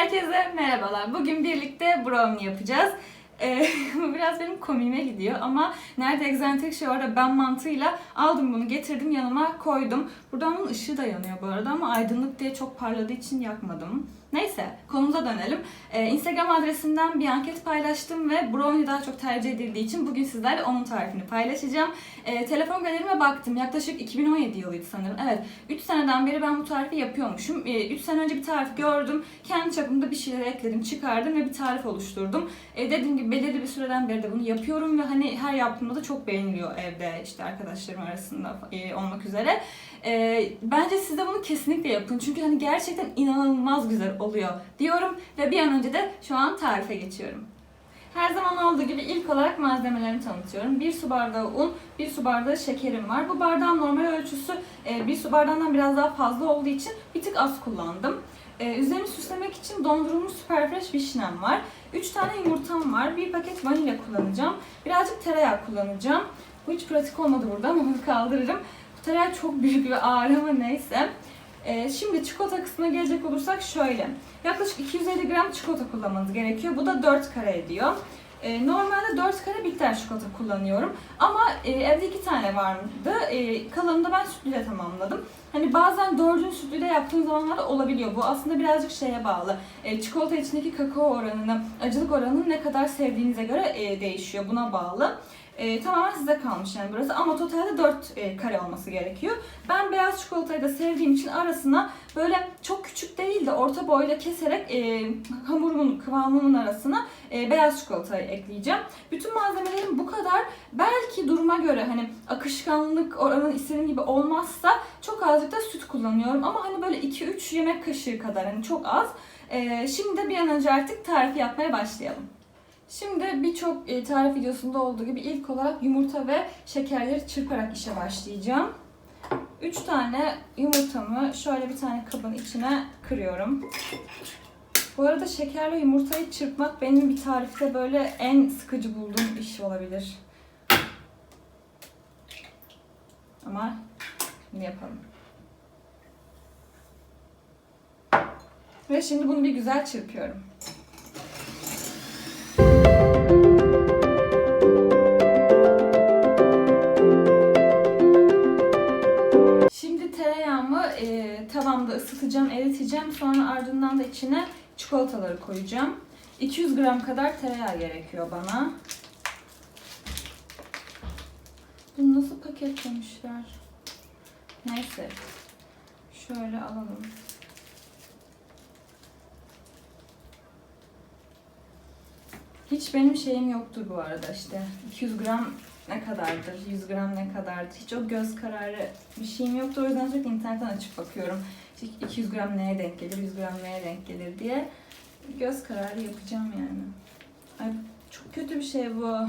Herkese merhabalar. Bugün birlikte brownie yapacağız. Ee, bu biraz benim komiğime gidiyor ama nerede egzantrik şey orada ben mantığıyla aldım bunu getirdim yanıma koydum. Buradan bunun ışığı da yanıyor bu arada ama aydınlık diye çok parladığı için yakmadım. Neyse konumuza dönelim. Ee, Instagram adresinden bir anket paylaştım ve brownie daha çok tercih edildiği için bugün sizlerle onun tarifini paylaşacağım. Ee, telefon galerime baktım. Yaklaşık 2017 yılıydı sanırım. Evet 3 seneden beri ben bu tarifi yapıyormuşum. 3 sene önce bir tarif gördüm. Kendi çapımda bir şeyler ekledim, çıkardım ve bir tarif oluşturdum. Ee, dediğim gibi belirli bir süreden beri de bunu yapıyorum ve hani her yaptığımda da çok beğeniliyor evde işte arkadaşlarım arasında e, olmak üzere. Ee, bence siz de bunu kesinlikle yapın. Çünkü hani gerçekten inanılmaz güzel oluyor diyorum ve bir an önce de şu an tarife geçiyorum. Her zaman olduğu gibi ilk olarak malzemelerimi tanıtıyorum. 1 su bardağı un, 1 su bardağı şekerim var. Bu bardağın normal ölçüsü 1 su bardağından biraz daha fazla olduğu için bir tık az kullandım. Ee, üzerini süslemek için dondurulmuş Superfresh vişnem var. 3 tane yumurtam var. Bir paket vanilya kullanacağım. Birazcık tereyağı kullanacağım. Bu hiç pratik olmadı burada ama bunu kaldırırım. Bu tereyağı çok büyük ve ağır ama neyse. Ee, şimdi çikolata kısmına gelecek olursak şöyle. Yaklaşık 250 gram çikolata kullanmanız gerekiyor. Bu da 4 kare ediyor. Ee, normalde 4 kare bitter çikolata kullanıyorum. Ama e, evde 2 tane vardı. E, kalanını da ben sütlüyle tamamladım. Hani bazen dördün sütlüyle yaptığım zamanlar da olabiliyor. Bu aslında birazcık şeye bağlı. E, çikolata içindeki kakao oranını, acılık oranını ne kadar sevdiğinize göre e, değişiyor. Buna bağlı. E, tamamen size kalmış yani burası ama totalde 4 e, kare olması gerekiyor. Ben beyaz çikolatayı da sevdiğim için arasına böyle çok küçük değil de orta boyla keserek e, hamurumun kıvamımın arasına e, beyaz çikolatayı ekleyeceğim. Bütün malzemelerim bu kadar. Belki duruma göre hani akışkanlık oranın istediğim gibi olmazsa çok azıcık da süt kullanıyorum ama hani böyle 2-3 yemek kaşığı kadar hani çok az. E, şimdi de bir an önce artık tarifi yapmaya başlayalım. Şimdi birçok e, tarif videosunda olduğu gibi ilk olarak yumurta ve şekerleri çırparak işe başlayacağım. 3 tane yumurtamı şöyle bir tane kabın içine kırıyorum. Bu arada şekerle yumurtayı çırpmak benim bir tarifte böyle en sıkıcı bulduğum iş olabilir. Ama şimdi yapalım. Ve şimdi bunu bir güzel çırpıyorum. İçine çikolataları koyacağım. 200 gram kadar tereyağı gerekiyor bana. Bunu nasıl paketlemişler? Neyse. Şöyle alalım. Hiç benim şeyim yoktur bu arada işte. 200 gram ne kadardır, 100 gram ne kadardır. Hiç o göz kararı bir şeyim yoktu. O yüzden sürekli internetten açıp bakıyorum. İşte 200 gram neye denk gelir, 100 gram neye denk gelir diye. Göz kararı yapacağım yani. Ay çok kötü bir şey bu.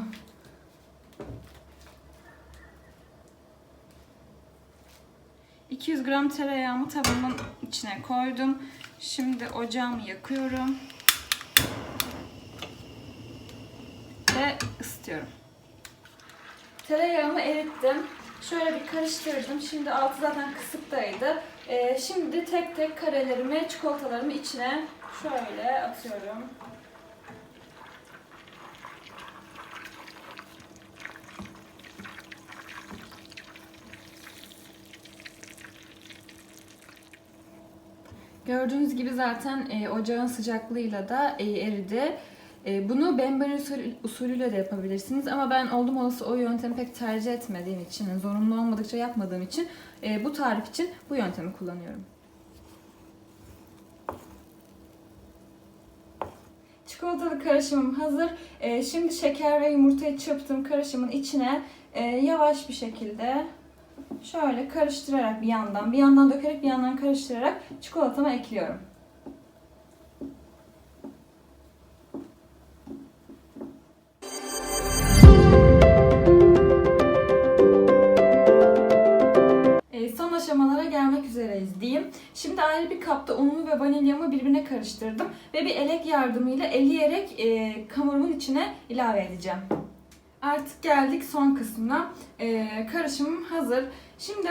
...200 gram tereyağımı tavamın içine koydum. Şimdi ocağımı yakıyorum. Ve ısıtıyorum. Tereyağımı erittim. Şöyle bir karıştırdım. Şimdi altı zaten kısıktaydı. Ee, şimdi tek tek karelerimi, çikolatalarımı içine şöyle atıyorum. Gördüğünüz gibi zaten e, ocağın sıcaklığıyla da e, eridi. E, bunu usulü, usulüyle de yapabilirsiniz ama ben oldum olası o yöntemi pek tercih etmediğim için, zorunlu olmadıkça yapmadığım için e, bu tarif için bu yöntemi kullanıyorum. Çikolatalı karışımım hazır. E, şimdi şeker ve yumurtayı çırptığım karışımın içine e, yavaş bir şekilde şöyle karıştırarak bir yandan, bir yandan dökerek bir yandan karıştırarak çikolatamı ekliyorum. Ayrı bir kapta unumu ve vanilyamı birbirine karıştırdım ve bir elek yardımıyla eleyerek e, hamurumun içine ilave edeceğim. Artık geldik son kısmına. E, karışımım hazır. Şimdi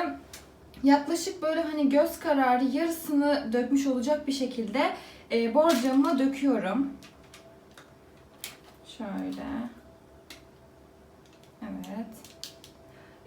yaklaşık böyle hani göz kararı yarısını dökmüş olacak bir şekilde e, borcamıma döküyorum. Şöyle. Evet.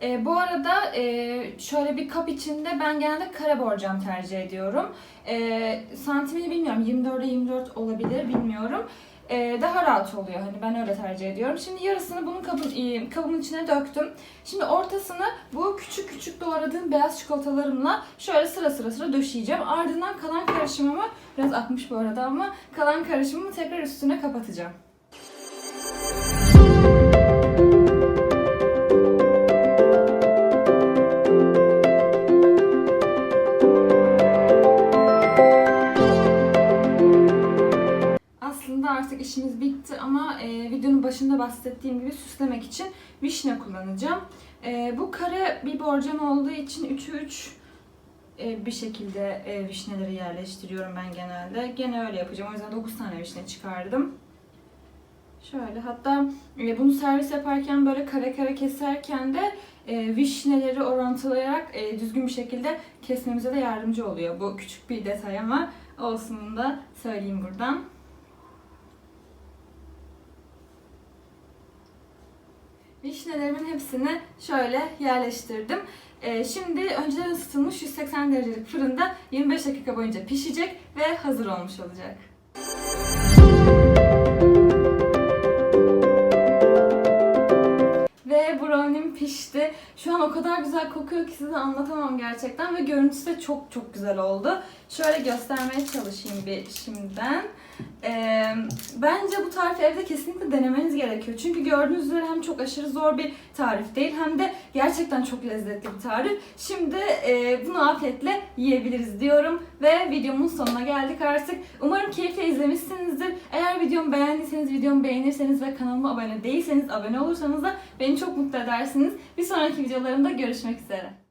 E, bu arada e, şöyle bir kap içinde ben genelde kare borcam tercih ediyorum. E, santimini bilmiyorum. 24'e 24 olabilir bilmiyorum. E, daha rahat oluyor. Hani ben öyle tercih ediyorum. Şimdi yarısını bunun kabın, e, kabın içine döktüm. Şimdi ortasını bu küçük küçük doğradığım beyaz çikolatalarımla şöyle sıra sıra sıra döşeyeceğim. Ardından kalan karışımımı biraz akmış bu arada ama kalan karışımımı tekrar üstüne kapatacağım. Aslında artık işimiz bitti ama e, videonun başında bahsettiğim gibi süslemek için vişne kullanacağım. E, bu kare bir borcam olduğu için 3'ü 3 e, bir şekilde e, vişneleri yerleştiriyorum ben genelde. Gene öyle yapacağım. O yüzden 9 tane vişne çıkardım. Şöyle hatta e, bunu servis yaparken böyle kare kare keserken de e, vişneleri orantılayarak e, düzgün bir şekilde kesmemize de yardımcı oluyor. Bu küçük bir detay ama olsun da söyleyeyim buradan. Vişnelerimin hepsini şöyle yerleştirdim. Ee, şimdi önceden ısıtılmış 180 derecelik fırında 25 dakika boyunca pişecek ve hazır olmuş olacak. Ve brownie'm pişti. Şu an o kadar güzel kokuyor ki size anlatamam gerçekten ve görüntüsü de çok çok güzel oldu. Şöyle göstermeye çalışayım bir şimdiden. Ee, bence bu tarifi evde kesinlikle denemeniz gerekiyor. Çünkü gördüğünüz üzere hem çok aşırı zor bir tarif değil hem de gerçekten çok lezzetli bir tarif. Şimdi e, bunu afiyetle yiyebiliriz diyorum ve videomun sonuna geldik artık. Umarım keyifle izlemişsinizdir. Eğer videomu beğendiyseniz videomu beğenirseniz ve kanalıma abone değilseniz abone olursanız da beni çok mutlu edersiniz. Bir sonraki videolarımda görüşmek üzere.